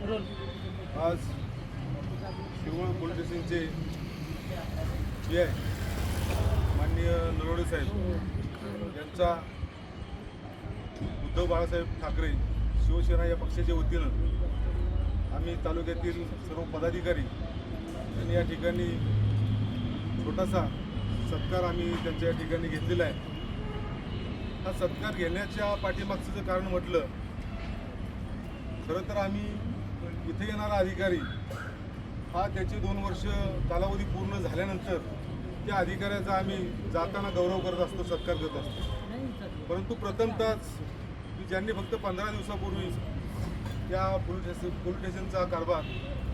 आज शिवळ पोलीस जे आहे माननीय नरोडे साहेब यांचा उद्धव बाळासाहेब ठाकरे शिवसेना या पक्षाच्या वतीनं आम्ही तालुक्यातील सर्व पदाधिकारी यांनी या ठिकाणी छोटासा सत्कार आम्ही त्यांच्या या ठिकाणी घेतलेला आहे. हा सत्कार घेण्याच्या पाठीमागचं जर कारण म्हटलं खरं तर आम्ही इथे येणारा अधिकारी हा त्याचे दोन वर्ष कालावधी पूर्ण झाल्यानंतर त्या अधिकाऱ्याचा आम्ही जाताना गौरव करत असतो सत्कार करत असतो. परंतु प्रथमतःच की ज्यांनी फक्त पंधरा दिवसापूर्वी त्या पोलीस स्टेशन पोलीस स्टेशनचा कारभार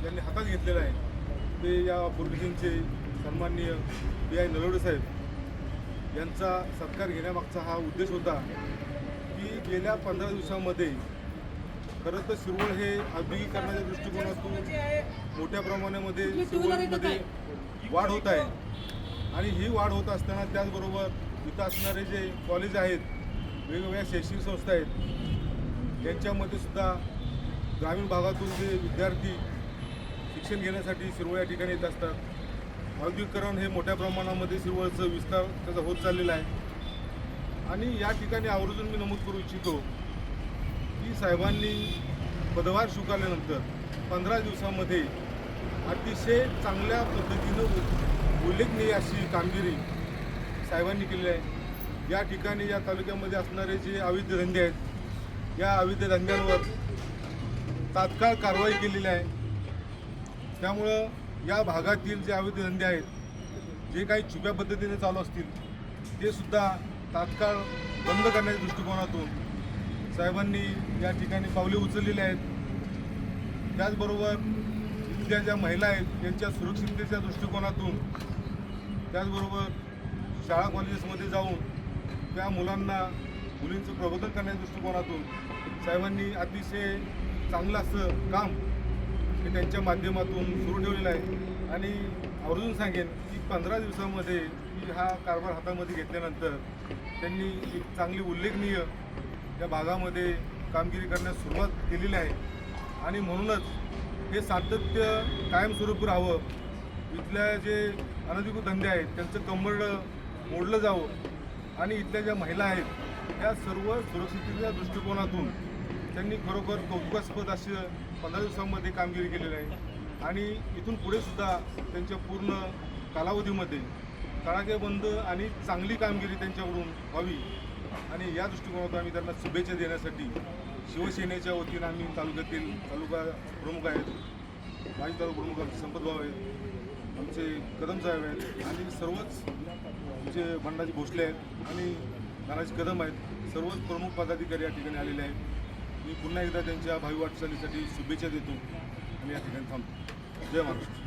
ज्यांनी हातात घेतलेला आहे ते या पोलीस स्टेशनचे सन्माननीय बी आय नलवडे साहेब यांचा सत्कार घेण्यामागचा हा उद्देश होता की गेल्या पंधरा दिवसामध्ये खरं तर शिरवळ हे औद्योगिकरणाच्या दृष्टिकोनातून मोठ्या प्रमाणामध्ये शिरवळमध्ये वाढ होत आहे. आणि ही वाढ होत असताना त्याचबरोबर इथं असणारे जे कॉलेज आहेत वेगवेगळ्या शैक्षणिक संस्था आहेत त्यांच्यामध्ये सुद्धा ग्रामीण भागातून जे विद्यार्थी शिक्षण घेण्यासाठी शिरवळ या ठिकाणी येत असतात. औद्योगिकरण हे मोठ्या प्रमाणामध्ये शिरवळचं विस्तार त्याचा होत चाललेला आहे. आणि या ठिकाणी आवर्जून मी नमूद करू इच्छितो साहेबांनी पदभार स्वीकारल्यानंतर पंधरा दिवसामध्ये अतिशय चांगल्या पद्धतीनं उल्लेखनीय अशी कामगिरी साहेबांनी केलेली आहे. या ठिकाणी या तालुक्यामध्ये असणारे जे अवैध धंदे आहेत या अवैध धंद्यांवर तात्काळ कारवाई केलेली आहे. त्यामुळं या भागातील जे अवैध धंदे आहेत जे काही छुप्या पद्धतीने चालू असतील ते सुद्धा तात्काळ बंद करण्याच्या दृष्टिकोनातून साहेबांनी या ठिकाणी पावले उचललेली आहेत. त्याचबरोबर इथल्या ज्या महिला आहेत त्यांच्या सुरक्षिततेच्या दृष्टिकोनातून त्याचबरोबर शाळा कॉलेजेसमध्ये जाऊन त्या मुलांना मुलींचं प्रबोधन करण्याच्या दृष्टिकोनातून साहेबांनी अतिशय चांगलं असं काम हे त्यांच्या माध्यमातून सुरू ठेवलेलं आहे. आणि आवर्जून सांगेन की पंधरा दिवसामध्ये की हा कारभार हातामध्ये घेतल्यानंतर त्यांनी एक चांगली उल्लेखनीय या भागामध्ये कामगिरी करण्यास सुरुवात केलेली आहे. आणि म्हणूनच हे सातत्य कायमस्वरूपी राहावं. इथल्या जे अनधिकृत धंदे आहेत त्यांचं कंबरडं मोडलं जावं. आणि इथल्या ज्या महिला आहेत त्या सर्व सुरक्षिततेच्या दृष्टिकोनातून त्यांनी खरोखर कौतुकास्पद अशी पंधरा दिवसांमध्ये कामगिरी केलेली आहे. आणि इथून पुढे सुद्धा त्यांच्या पूर्ण कालावधीमध्ये तडाखेबंद आणि चांगली कामगिरी त्यांच्याकडून व्हावी. आणि या दृष्टिकोनातून आम्ही त्यांना शुभेच्छा देण्यासाठी शिवसेनेच्या वतीनं आम्ही तालुक्यातील तालुका प्रमुख आहेत. माजी तालुका प्रमुख आमचे संपतभाऊ आहेत. आमचे कदम साहेब आहेत. आणि सर्वच आमचे भंडाजी भोसले आहेत आणि नानाजी कदम आहेत. सर्वच प्रमुख पदाधिकारी या ठिकाणी आलेले आहेत. मी पुन्हा एकदा त्यांच्या भावी वाटचालीसाठी शुभेच्छा देतो. आणि या ठिकाणी थांबतो. जय महाराष्ट्र.